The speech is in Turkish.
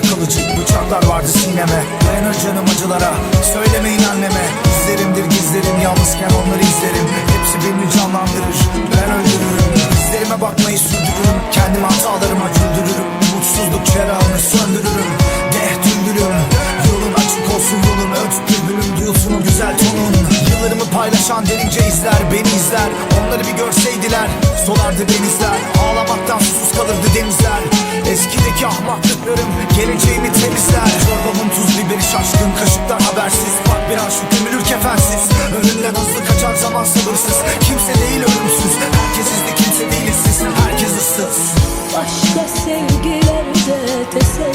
kalıcı Bıçaklar vardı sineme. Dayanır canım acılara Söylemeyin anneme. İzlerimdir gizlerim Yalnızken onları izlerim. Hepsi beni canlandırır Ben öldürürüm. İzlerime bakmayı sürdürürüm Kendimi hatalarıma güldürürüm. Mutsuzluk çerağını söndürürüm Deh düldülüm Yolun açık olsun yolun Öt bülbülüm duyulsun o güzel tonun. Yıllarımı paylaşan derince izler Beni izler. Onları bir görseydiler Solardı denizler. Ağlamaktan susuz kalırdı denizler. Eskideki ahmaklıklarım Geleceğimi temizler. Çorbamın tuz biberi şaşkın Kaşıklar habersiz. Bak bir an şu gömülür kefensiz. Önünden hızlı kaçar zaman sabırsız. Kimse değil ölümsüz. Herkes izli kimse değil siz Herkes ıssız. Başka sevgilerde teselli